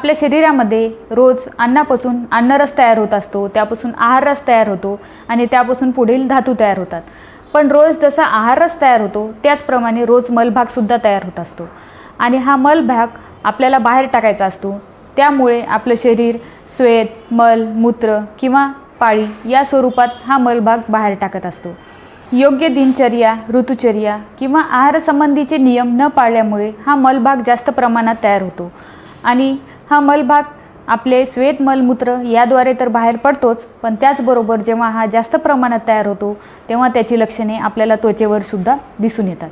आपल्या शरीरामध्ये रोज अन्नापासून अन्नरस तयार होत असतो त्यापासून आहाररस तयार होतो आणि त्यापासून पुढील धातू तयार होतात. पण रोज जसा आहाररस तयार होतो त्याचप्रमाणे रोज मलभागसुद्धा तयार होत असतो. आणि हा मलभाग आपल्याला बाहेर टाकायचा असतो त्यामुळे आपलं शरीर स्वेत मल मूत्र किंवा पाळी या स्वरूपात हा मलभाग बाहेर टाकत असतो. योग्य दिनचर्या ऋतुचर्या किंवा आहारसंबंधीचे नियम न पाळल्यामुळे हा मलभाग जास्त प्रमाणात तयार होतो. आणि हा मलभाग आपले श्वेत मलमूत्र याद्वारे तर बाहेर पडतोच पण त्याचबरोबर जेव्हा हा जास्त प्रमाणात तयार होतो तेव्हा त्याची लक्षणे आपल्याला त्वचेवर सुद्धा दिसून येतात.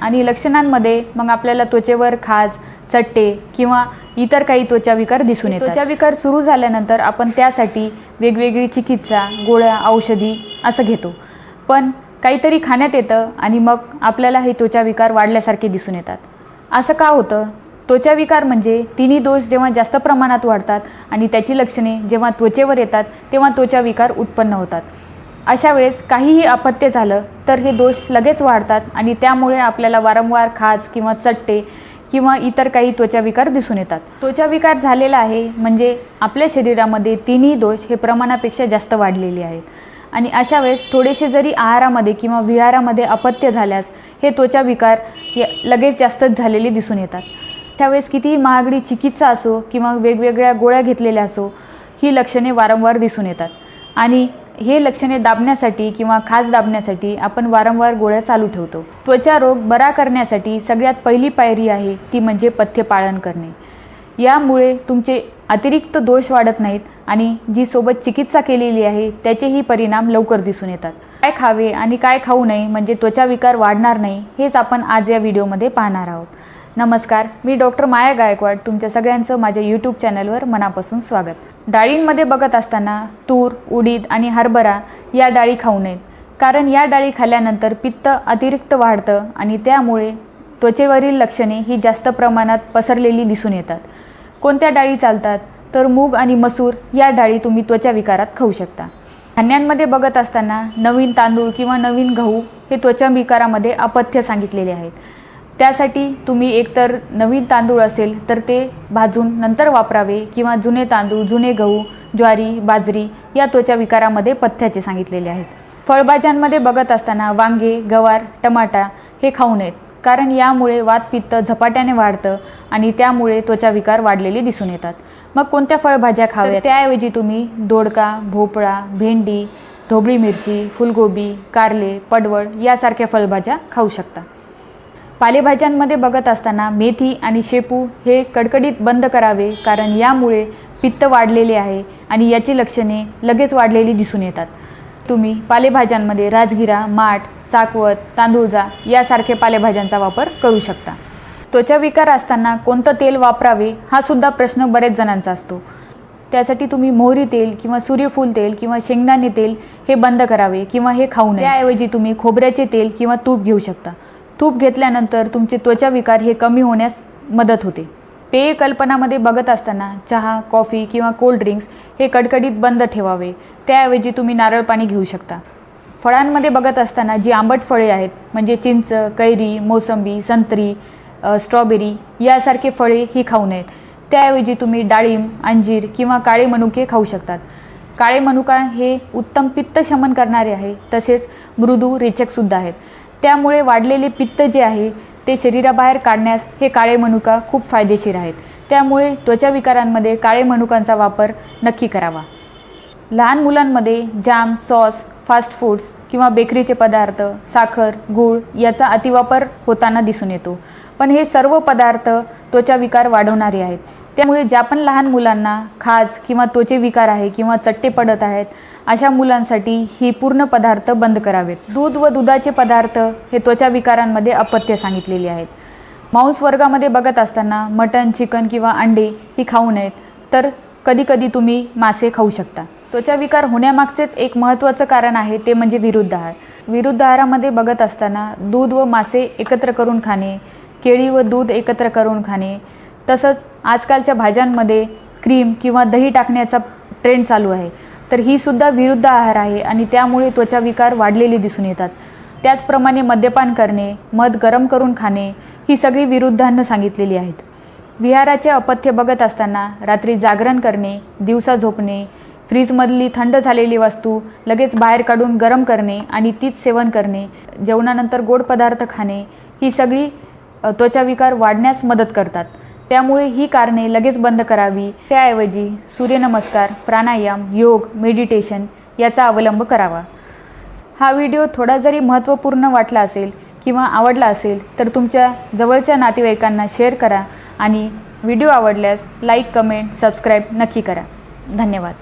आणि लक्षणांमध्ये मग आपल्याला त्वचेवर खाज चट्टे किंवा इतर काही त्वचाविकार दिसून येतात. त्वचाविकार सुरू झाल्यानंतर आपण त्यासाठी वेगवेगळी चिकित्सा गोळ्या औषधी असं घेतो. पण काहीतरी खाण्यात येतं आणि मग आपल्याला हे त्वचाविकार वाढल्यासारखे दिसून येतात. असं का होतं? त्वचाविकार म्हणजे तिन्ही दोष जेव्हा जास्त प्रमाणात वाढतात आणि त्याची लक्षणे जेव्हा त्वचेवर येतात तेव्हा त्वचा विकार उत्पन्न होतात. अशा वेळेस काहीही अपत्य झालं तर हे दोष लगेच वाढतात आणि त्यामुळे आपल्याला वारंवार खाज किंवा चट्टे किंवा इतर काही त्वचाविकार दिसून येतात. त्वचाविकार झालेला आहे म्हणजे आपल्या शरीरामध्ये तिन्ही दोष हे प्रमाणापेक्षा जास्त वाढलेले आहेत. आणि अशा वेळेस थोडेसे जरी आहारामध्ये किंवा विहारामध्ये अपत्य झाल्यास हे त्वचा विकार लगेच जास्तच झालेले दिसून येतात. त्यावेळेस कितीही महागडी चिकित्सा असो किंवा वेगवेगळ्या गोळ्या घेतलेल्या असो ही लक्षणे वारंवार दिसून येतात. आणि हे लक्षणे दाबण्यासाठी किंवा खास दाबण्यासाठी आपण वारंवार गोळ्या चालू ठेवतो. त्वचा रोग बरा करण्यासाठी सगळ्यात पहिली पायरी आहे ती म्हणजे पथ्य पाळन करणे. यामुळे तुमचे अतिरिक्त दोष वाढत नाहीत आणि जी सोबत चिकित्सा केलेली आहे त्याचेही परिणाम लवकर दिसून येतात. काय खावे आणि काय खाऊ नये म्हणजे त्वचा विकार वाढणार नाही हेच आपण आज या व्हिडिओमध्ये पाहणार आहोत. नमस्कार मी डॉक्टर माया गायकवाड तुमच्या सगळ्यांचं माझ्या यूट्यूब चॅनलवर मनापासून स्वागत. डाळींमध्ये बघत असताना तूर उडीद आणि हरभरा या डाळी खाऊ नयेत. कारण या डाळी खाल्ल्यानंतर पित्त अतिरिक्त वाढतं आणि त्यामुळे त्वचेवरील लक्षणे ही जास्त प्रमाणात पसरलेली दिसून येतात. कोणत्या डाळी चालतात? तर मूग आणि मसूर या डाळी तुम्ही त्वचा विकारात खाऊ शकता. धान्यांमध्ये बघत असताना नवीन तांदूळ किंवा नवीन गहू हे त्वचा विकारामध्ये अपथ्य सांगितलेले आहेत. त्यासाठी तुम्ही एकतर नवीन तांदूळ असेल तर ते भाजून नंतर वापरावे किंवा जुने तांदूळ जुने गहू ज्वारी बाजरी या त्वचाविकारामध्ये पथ्याचे सांगितलेले आहेत. फळभाज्यांमध्ये बघत असताना वांगे गवार टमाटा हे खाऊ नयेत कारण यामुळे वातपित्त झपाट्याने वाढतं आणि त्यामुळे त्वचाविकार वाढलेले दिसून येतात. मग कोणत्या फळभाज्या खाव्या त्याऐवजी तुम्ही दोडका भोपळा भेंडी ढोबळी मिरची फुलगोबी कारले पडवळ यासारख्या फळभाज्या खाऊ शकता. पालेभाज्यांमध्ये बघत असताना मेथी आणि शेपू हे कडकडीत बंद करावे कारण यामुळे पित्त वाढलेले आहे आणि याची लक्षणे लगेच वाढलेली दिसून येतात. तुम्ही पालेभाज्यांमध्ये राजगिरा माठ चाकवत तांदूळजा यासारखे पालेभाज्यांचा वापर करू शकता. त्वचा विकार असताना कोणतं तेल वापरावे हा सुद्धा प्रश्न बरेच जणांचा असतो. त्यासाठी तुम्ही मोहरी तेल किंवा सूर्यफूल तेल किंवा शेंगदाणे तेल हे बंद करावे किंवा हे खाऊ नये. त्याऐवजी तुम्ही खोबऱ्याचे तेल किंवा तूप घेऊ शकता. तूप घेतल्यानंतर तुमचे त्वचा विकार हे कमी होण्यास मदत होते. पेय कल्पनामध्ये बघत असताना चहा कॉफी किंवा कोल्ड ड्रिंक्स हे कडकडीत बंद ठेवावे. त्याऐवजी तुम्ही नारळ पाणी घेऊ शकता. फळांमध्ये बघत असताना जी आंबट फळे आहेत म्हणजे चिंच कैरी मोसंबी संत्री स्ट्रॉबेरी यासारखे फळे ही खाऊ नयेत. त्याऐवजी तुम्ही डाळिंब अंजीर किंवा काळे मनुके खाऊ शकतात. काळे मनुका हे उत्तम पित्त शमन करणारे आहे तसेच मृदू रेचकसुद्धा आहेत. त्यामुळे वाढलेले पित्त जे आहे ते शरीराबाहेर काढण्यास हे काळे मनुका खूप फायदेशीर आहेत. त्यामुळे त्वचा विकारांमध्ये काळे मनुकांचा वापर नक्की करावा. लहान मुलांमध्ये जॅम सॉस फास्ट फूड्स किंवा बेकरीचे पदार्थ साखर गूळ याचा अतिवापर होताना दिसून येतो. पण हे सर्व पदार्थ त्वचाविकार वाढवणारे आहेत. त्यामुळे ज्या पण लहान मुलांना खाज किंवा त्वचेविकार आहे किंवा चट्टे पडत आहेत अशा मुलांसाठी ही पूर्ण पदार्थ बंद करावेत. दूध व दुधाचे पदार्थ हे त्वचा विकारांमध्ये अपत्य सांगितलेले आहेत. मांस वर्गामध्ये बघत असताना मटण चिकन किंवा अंडे ही खाऊ नयेत तर कधीकधी तुम्ही मासे खाऊ शकता. त्वचा विकार होण्यामागचेच एक महत्त्वाचं कारण आहे ते म्हणजे विरुद्ध आहार. विरुद्ध आहारामध्ये बघत असताना दूध व मासे एकत्र करून खाणे केळी व दूध एकत्र करून खाणे तसंच आजकालच्या भाज्यांमध्ये क्रीम किंवा दही टाकण्याचा ट्रेंड चालू आहे. तर ही सुद्धा विरुद्ध आहार आहे आणि त्यामुळे त्वचा विकार वाढलेले दिसून येतात. त्याचप्रमाणे मद्यपान करणे मध गरम करून खाणे ही सगळी विरुद्धांना सांगितलेली आहेत. विहाराचे अपथ्य बघत असताना रात्री जागरण करणे दिवसा झोपणे फ्रीजमधली थंड झालेली वस्तू लगेच बाहेर काढून गरम करणे आणि तीच सेवन करणे जेवणानंतर गोड पदार्थ खाणे ही सगळी त्वचा त्वचाविकार वाढण्यास मदत करतात. त्यामुळे ही कारणे लगेच बंद करावी. त्याऐवजी सूर्यनमस्कार प्राणायाम योग मेडिटेशन याचा अवलंब करावा. हा व्हिडिओ थोडा जरी महत्त्वपूर्ण वाटला असेल किंवा आवडला असेल तर तुमच्या जवळच्या नातेवाईकांना शेअर करा आणि व्हिडिओ आवडल्यास लाईक कमेंट सबस्क्राईब नक्की करा. धन्यवाद.